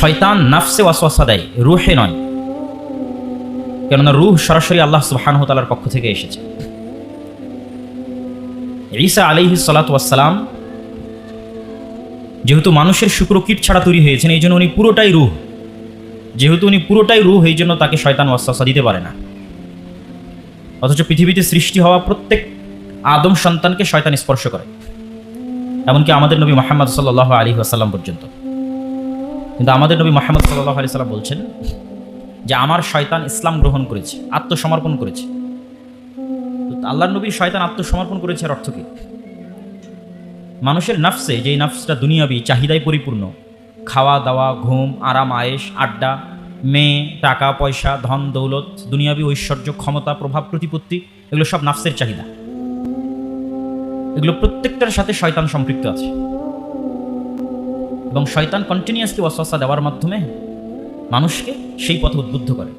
শয়তান নাফসে ওয়াসওয়াসা দেয়, রুহে নয়। কেননা রুহ সরাসরি আল্লাহ সুবহানাহু তাআলার পক্ষ থেকে এসেছে। ঈসা আলাইহি সালাম যেহেতু মানুষের শুক্রকীট ছাড়া তৈরি হয়েছেন, এই জন্য উনি পুরোটাই রুহ। যেহেতু উনি পুরোটাই রুহ, এই জন্য তাকে শয়তান ওয়াসওয়াসা দিতে পারে না। অথচ পৃথিবীতে সৃষ্টি হওয়া প্রত্যেক আদম সন্তানকে শয়তান স্পর্শ করে। এমনকি আমাদের নবী মোহাম্মদ সাল্লাহ আলী আসাল্লাম পর্যন্ত। কিন্তু আমাদের নবী মোহাম্মদ সাল্লাহ আলি সাল্লাম বলছেন যে আমার শয়তান ইসলাম গ্রহণ করেছে, আত্মসমর্পণ করেছে। তো আল্লাহর নবী শয়তান আত্মসমর্পণ করেছে এর অর্থ কি? মানুষের নাফসে, যেই নাফসটা দুনিয়াবি চাহিদায় পরিপূর্ণ। খাওয়া, দাওয়া, ঘুম, আরাম আয়েস আড্ডা, মেয়ে, টাকা, পয়সা, ধন, দৌলত, দুনিয়াবি ঐশ্বর্য, ক্ষমতা, প্রভাব, প্রতিপত্তি, এগুলো সব নাফসের চাহিদা। এগুলো প্রত্যেকটার সাথে শয়তান সম্পৃক্ত আছে। এবং শয়তান কন্টিনিউয়াসলি ওয়াসওয়াসা দেওয়ার মাধ্যমে মানুষকে সেই পথে উদ্বুদ্ধ করে।